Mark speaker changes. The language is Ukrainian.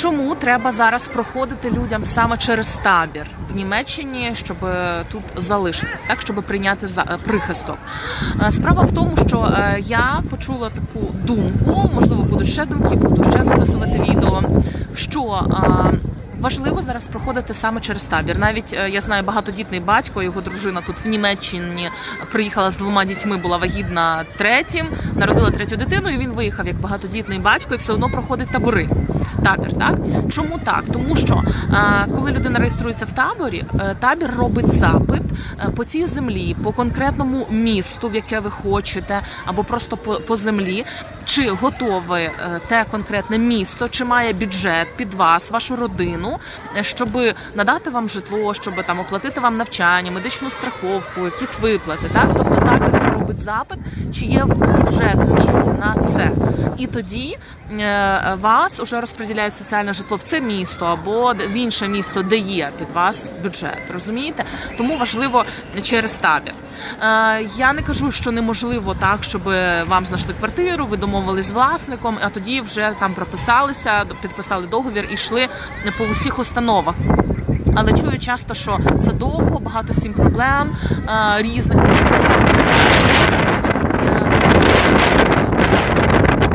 Speaker 1: Чому треба зараз проходити людям саме через табір в Німеччині, щоб е, тут залишитись, так щоб прийняти за е, прихисток? Е, Справа в тому, що я почула таку думку, можливо, будуть ще думки, буду ще записувати відео. Що важливо зараз проходити саме через табір. Навіть е, я знаю багатодітний батько, його дружина тут в Німеччині приїхала з двома дітьми, була вагітна третім, народила третю дитину, і він виїхав як багатодітний батько і все одно проходить табори. Табір, так чому так? Тому що е, коли людина реєструється в таборі, е, табір робить запит по цій землі, по конкретному місту, в яке ви хочете, або просто по землі, чи готове е, те конкретне місто, чи має бюджет під вас, вашу родину, е, щоб надати вам житло, щоб там оплатити вам навчання, медичну страховку, якісь виплати. Так, тобто вже робить запит, чи є бюджет в місті на це. І тоді е, вас уже розподіляють соціальне житло в це місто або в інше місто, де є під вас бюджет. Розумієте? Тому важливо через табір. Е, я не кажу, що неможливо так, щоб вам знайшли квартиру, ви домовились з власником, а тоді вже там прописалися, підписали договір і йшли по усіх установах. Але чую часто, що це довго, багато з цим проблем е, різних.